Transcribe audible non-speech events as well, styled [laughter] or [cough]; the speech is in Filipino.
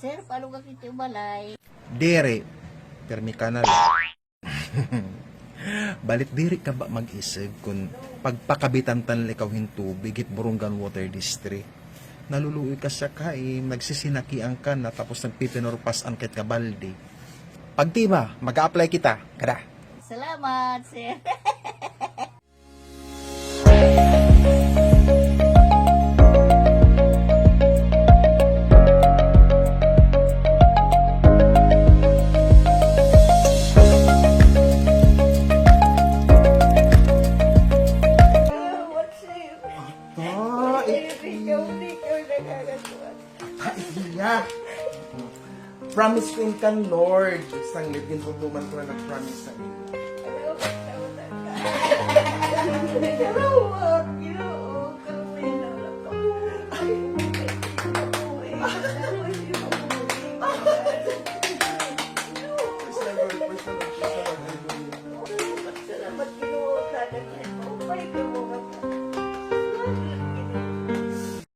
Sir, paano ka kita umalay? Dere, permi ka na. [laughs] Balit diri ka ba mag-isig kung pagpakabitan tan likaw tubig hit Burungan Water District. Naluluoy ka sa kaim, nagsisinakian ka na tapos nagpipinorpas ang kit kabaldi. Pagtima, mag-a-apply kita. Kada. Salamat, sir. [laughs] Kaigi. Kaigi Promise ko kan, Lord. Sanglit din po buman ko na nag-promise sa inyo. Salamat kinuha ka ng help. Oh my God.